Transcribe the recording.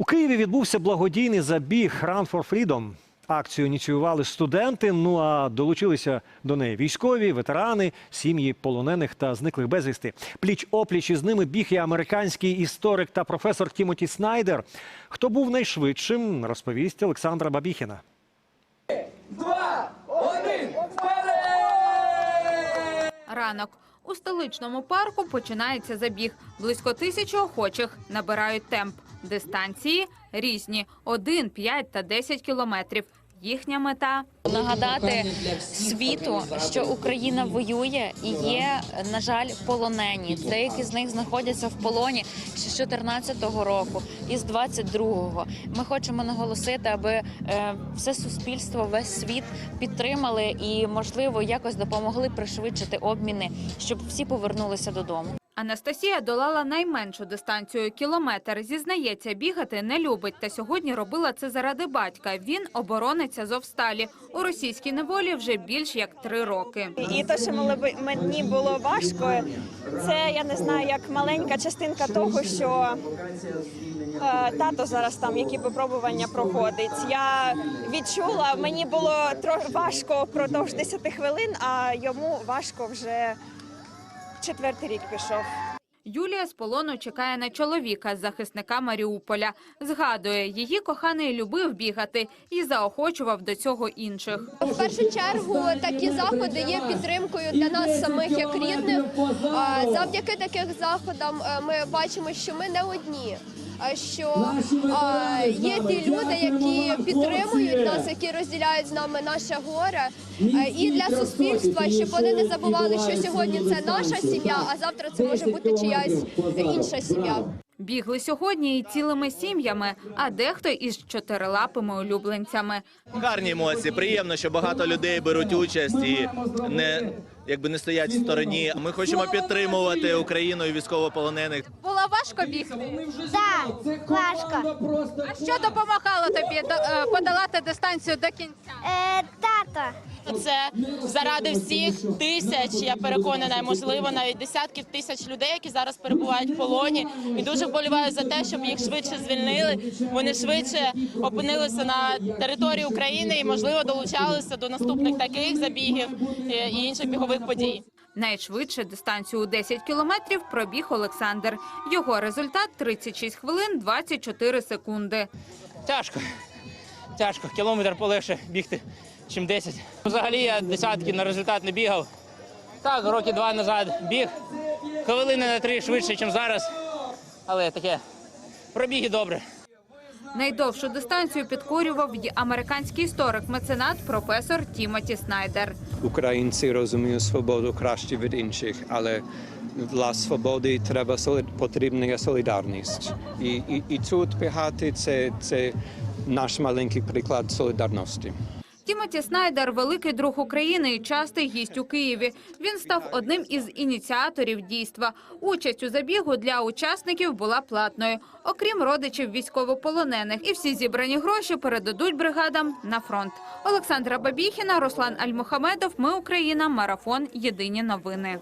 У Києві відбувся благодійний забіг Run for Freedom. Акцію ініціювали студенти. Ну а долучилися до неї військові, ветерани, сім'ї полонених та зниклих безвісти. Пліч опліч із ними біг і американський історик та професор Тімоті Снайдер. Хто був найшвидшим, розповість Олександра Бабіхіна. Ранок. У столичному парку починається забіг. Близько тисячі охочих набирають темп. Дистанції різні: 1, 5 та 10 кілометрів. Їхня мета нагадати світу, що Україна воює і є, на жаль, полонені. Деякі з них знаходяться в полоні з 14-го року і з 22-го. Ми хочемо наголосити, аби е, все суспільство, весь світ підтримали і, можливо, якось допомогли пришвидшити обміни, щоб всі повернулися додому. Анастасія долала найменшу дистанцію кілометр. Зізнається, бігати не любить. Та сьогодні робила це заради батька. Він оборонець Азовсталі. У російській неволі вже більш як три роки. І те, що мені було важко, це я не знаю, як маленька частинка того, що е, тато зараз там які випробування проходить. Я відчула, мені було важко впродовж 10 хвилин, а йому важко вже четвертий рік пішов. Юлія з полону чекає на чоловіка, захисника Маріуполя. Згадує, її коханий любив бігати і заохочував до цього інших. В першу чергу такі заходи є підтримкою для нас самих як рідних. Завдяки таким заходам е, ми бачимо, що ми не одні. Що а, є ті люди, які підтримують нас, які розділяють з нами наше горе, Е, і для суспільства, щоб вони не забували, що сьогодні це наша сім'я, а завтра це може бути чиясь інша сім'я. Бігли сьогодні і цілими сім'ями, а дехто із чотирилапими улюбленцями. Гарні емоції. Приємно, що багато людей беруть участь і не якби не стоять в стороні. Ми хочемо підтримувати Україну і військовополонених. Було важко бігти. Так, важко. А що допомагало тобі е, подолати дистанцію до кінця? Е, тато. Це заради всіх тисяч, я переконана, можливо, навіть десятків тисяч людей, які зараз перебувають в полоні. І дуже вболіваю за те, щоб їх швидше звільнили. Вони швидше опинилися на території України і, можливо, долучалися до наступних таких забігів е, і інших бігових подій. Найшвидше дистанцію у 10 кілометрів пробіг Олександр. Його результат 36 хвилин 24 секунди. Тяжко. Тяжко. Кілометр полегше бігти, чим 10. Взагалі я десятки на результат не бігав. Так, роки два назад біг. Хвилини на три швидше, ніж зараз. Але таке. Пробіги добре. Найдовшу дистанцію підкорював й американський історик, меценат, професор Тімоті Снайдер. Українці розуміють свободу краще від інших, але для свободи треба солі- потрібна солідарність. І, і, і тут бігати це, це наш маленький приклад солідарності. Тімоті Снайдер великий друг України і частий гість у Києві. Він став одним із ініціаторів дійства. Участь у забігу для учасників була платною, окрім родичів військовополонених. І всі зібрані гроші передадуть бригадам на фронт. Олександра Бабіхіна, Руслан Альмухамедов. Ми Україна. Марафон. Єдині новини.